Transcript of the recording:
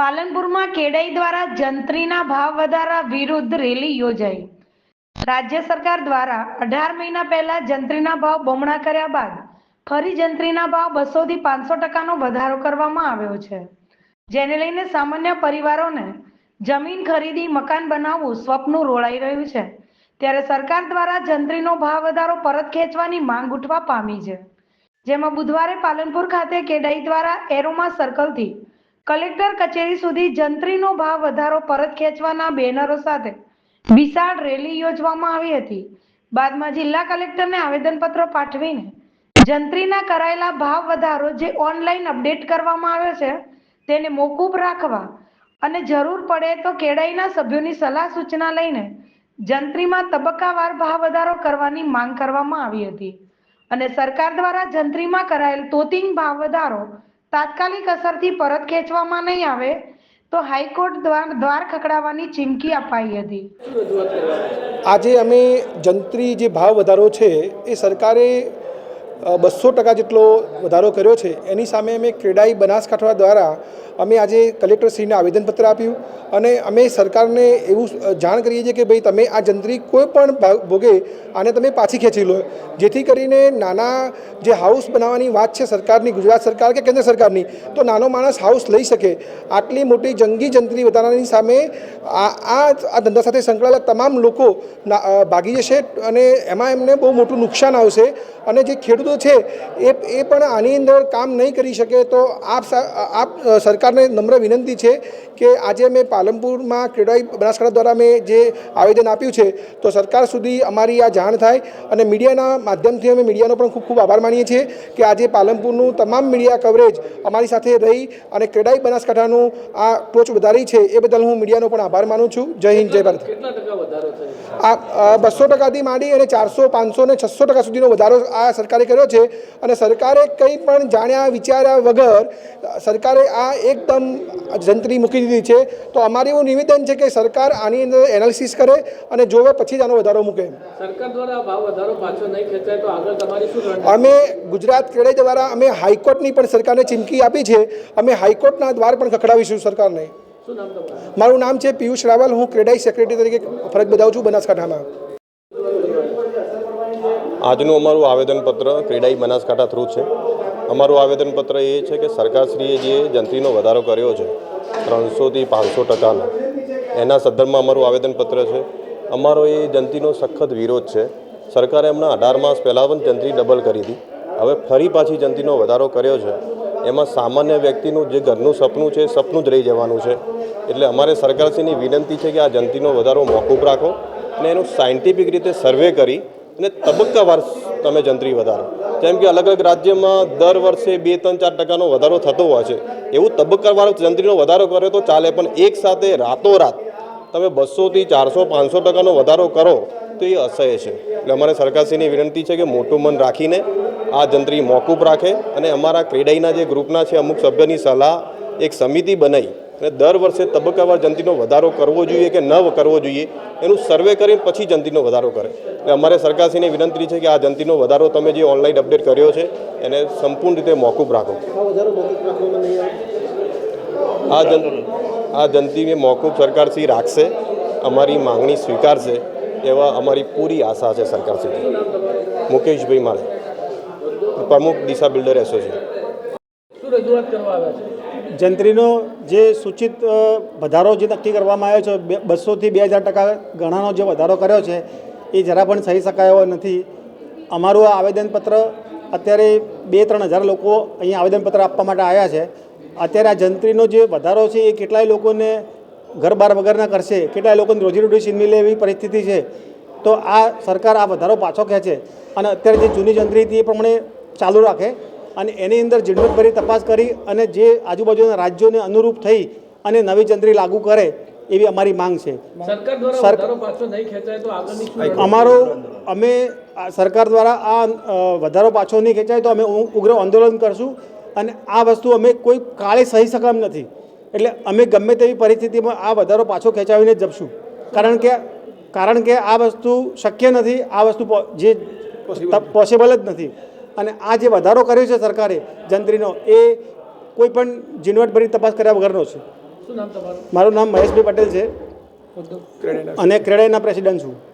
પાલનપુરમાં કેડાઈ દ્વારા જંત્રીના ભાવ વધારા વિરુદ્ધ રેલી યોજાઈ. રાજ્ય સરકાર દ્વારા અઢાર મહિના પહેલા જંત્રીના ભાવ બમણા કર્યા બાદ ફરી જંત્રીના ભાવ બસો થી પાંચસો ટકાનો વધારો કરવામાં આવ્યો છે. જેને લઈને સામાન્ય પરિવારોને જમીન ખરીદી, મકાન બનાવવું સ્વપ્નું રોળાઈ રહ્યું છે. ત્યારે સરકાર દ્વારા જંત્રીનો ભાવ વધારો પરત ખેંચવાની માંગ ઉઠવા પામી છે. જેમાં બુધવારે પાલનપુર ખાતે કેડાઈ દ્વારા એરોમા સર્કલથી કલેક્ટર કચેરી સુધી જંત્રીનો ભાવ વધારો પરત ખેંચવાના બેનરો સાથે વિશાળ રેલી યોજવામાં આવી હતી. બાદમાં જિલ્લા કલેક્ટરને આવેદનપત્ર પાઠવીને જંત્રીના કરાયેલા ભાવ વધારો જે ઓનલાઈન અપડેટ કરવામાં આવ્યો છે, તેને મોકૂફ રાખવા અને જરૂર પડે તો કેડાઈના સભ્યોની સલાહ સૂચના લઈને જંત્રીમાં તબક્કાવાર ભાવ વધારો કરવાની માંગ કરવામાં આવી હતી. અને સરકાર દ્વારા જંત્રીમાં કરાયેલ તોતિંગ ભાવ વધારો તાત્કાલિક અસરથી પરત ખેંચવામાં નહીં આવે, તો હાઈકોર્ટ દ્વાર દ્વાર ખખડાવવાની ચીમકી અપાઈ હતી. આજે અમે જંત્રી જે ભાવ વધારો છે, એ સરકારે બસો ટકા જેટલો વધારો કર્યો છે. એની સામે અમે ક્રેડાઈ બનાસકાંઠા દ્વારા અમે આજે કલેક્ટરશ્રીને આવેદનપત્ર આપ્યું અને અમે સરકારને એવું જાણ કરીએ છીએ કે ભાઈ તમે આ જંત્રી કોઈ પણ ભાગ- આને તમે પાછી ખેંચી લો. જેથી કરીને નાના જે હાઉસ બનાવવાની વાત છે સરકારની, ગુજરાત સરકાર કે કેન્દ્ર સરકારની, તો નાનો માણસ હાઉસ લઈ શકે. આટલી મોટી જંગી જંત્રી વધારાની સામે આ આ ધંધા સાથે સંકળાયેલા તમામ લોકો ભાગી જશે અને એમાં એમને બહુ મોટું નુકસાન આવશે. અને જે ખેડૂતો છે, એ એ પણ આની અંદર કામ નહીં કરી શકે તો આપ આપ સરકારને નમ્ર વિનંતી છે કે આજે મેં પાલનપુરમાં ક્રેડાઈ બનાસકાંઠા દ્વારા મેં જે આવેદન આપ્યું છે, તો સરકાર સુધી અમારી આ જાણ થાય અને મીડિયાના માધ્યમથી અમે મીડિયાનો પણ ખૂબ ખૂબ આભાર માનીએ છીએ કે આજે પાલનપુરનું તમામ મીડિયા કવરેજ અમારી સાથે રહી અને ક્રેડાઈ બનાસકાંઠાનું આ ટોચ વધારી છે, એ બદલ હું મીડિયાનો પણ આભાર માનું છું. જય હિન્દ, જય ભારત. આ બસો ટકાથી માંડી અને ચારસો પાંચસો ને છસો ટકા સુધીનો વધારો આ સરકારે કર્યો છે અને સરકારે કંઈ પણ જાણ્યા વિચાર્યા વગર સરકારે આ એકદમ જંત્રી મૂકી દીધી છે. તો અમારું એવું નિવેદન છે કે સરકાર આની અંદર એનાલિસિસ કરે અને જોવે પછી જ આનો વધારો મૂકે. સરકાર દ્વારા ભાવ વધારો પાછો નહીં ખેંચાય તો આગળ તમારી શું અમે ગુજરાત ક્રેડે દ્વારા અમે હાઈકોર્ટની પણ સરકારને ચીમકી આપી છે. અમે હાઈકોર્ટના દ્વાર પણ ખખડાવીશું સરકારને. મારું નામ છે પિયુષ રાવલ. હું ક્રેડાઈ સેક્રેટરી તરીકે ફરજ બજાવું છું બનાસકાંઠામાં. આજનું અમારું આવેદનપત્ર ક્રેડાઈ બનાસકાંઠા થ્રુ છે. અમારું આવેદનપત્ર એ છે કે સરકારશ્રીએ જે જંત્રીનો વધારો કર્યો છે ત્રણસોથી પાંચસો ટકાનો એના સંદર્ભમાં અમારું આવેદનપત્ર છે. અમારો એ જંત્રીનો સખત વિરોધ છે. સરકારે હમણાં અઢાર માસ પહેલાં પણ જંત્રી ડબલ કરી હતી. હવે ફરી પાછી જંત્રીનો વધારો કર્યો છે. એમાં સામાન્ય વ્યક્તિનું જે ઘરનું સપનું છે સપનું જ રહી જવાનું છે. એટલે અમારે સરકારશ્રીની વિનંતી છે કે આ જંતીનો વધારો મોકૂફ રાખો અને એનું સાયન્ટિફિક રીતે સર્વે કરી અને તબક્કાવાર તમે જંત્રી વધારો. જેમ કે અલગ અલગ રાજ્યમાં દર વર્ષે બે, ત્રણ, ચાર ટકાનો વધારો થતો હોય છે. એવું તબક્કાવાર જંત્રીનો વધારો કરે તો ચાલે, પણ એક સાથે રાતોરાત તમે બસોથી ચારસો, પાંચસો ટકાનો વધારો કરો તો એ અસહ્ય છે. એટલે અમારે સરકારશ્રીની વિનંતી છે કે મોટું મન રાખીને આ જંત્રી મોકૂફ રાખે અને અમારા ક્રેડાઈના જે ગ્રુપના છે, અમુક સભ્યની સલાહ એક સમિતિ બનાવી અને દર વર્ષે તબક્કાવાર જંતીનો વધારો કરવો જોઈએ કે ન કરવો જોઈએ, એનું સર્વે કરીને પછી જંતીનો વધારો કરે. એટલે અમારે સરકારશ્રીને વિનંતી છે કે આ જંતીનો વધારો તમે જે ઓનલાઈન અપડેટ કર્યો છે, એને સંપૂર્ણ રીતે મોકૂફ રાખો. આ જન આ જંત્રીને મોકૂફ સરકારશ્રી રાખશે, અમારી માંગણી સ્વીકારશે, એવા અમારી પૂરી આશા છે સરકારશ્રીથી. મુકેશભાઈ માળે પ્રમુખ દિશા બિલ્ડર એસોસિએશન. શું રજૂઆત કરવા આવ્યા છે? જંત્રીનો જે સૂચિત વધારો જે નક્કી કરવામાં આવ્યો છે બે- બસોથી બે હજાર ટકા ગણાનો જે વધારો કર્યો છે એ જરા પણ સહી શકાય એવો નથી. અમારું આ આવેદનપત્ર અત્યારે બે ત્રણ હજાર લોકો અહીંયા આવેદનપત્ર આપવા માટે આવ્યા છે. અત્યારે આ જંત્રીનો જે વધારો છે એ કેટલાય લોકોને ઘર બાર વગરના કરશે કેટલાય લોકોને રોજીરોટી છીનવી લે એવી પરિસ્થિતિ છે. તો આ સરકાર આ વધારો પાછો ખેંચે. અને અત્યારે જે જૂની જંત્રી હતી એ પ્રમાણે ચાલુ રાખે અને એની અંદર ઝીણવટભરી તપાસ કરી અને જે આજુબાજુના રાજ્યોને અનુરૂપ થઈ અને નવી ચંદ્રી લાગુ કરે એવી અમારી માંગ છે. સરકાર દ્વારા સર- વધારો પાછો નહીં ખેંચાય તો આગળની શું રણનીતિ? અમારો અમે સરકાર દ્વારા આ વધારો પાછો નહીં ખેંચાય તો અમે ઉગ્ર આંદોલન કરશું અને આ વસ્તુ અમે કોઈ કાળે સહી શકમ નથી. એટલે અમે ગમે તેવી પરિસ્થિતિમાં આ વધારો પાછો ખેંચાવીને જપશું. કારણ કે કારણ કે આ વસ્તુ શક્ય નથી આ વસ્તુ જે પોસિબલ જ નથી. અને આ જે વધારો કર્યો છે સરકારે જંત્રીનો એ કોઈ પણ ઝીણવટભરી તપાસ કર્યા વગરનો છે. મારું નામ મહેશભાઈ પટેલ છે. અને ક્રેડાઈના પ્રેસિડન્ટ છું.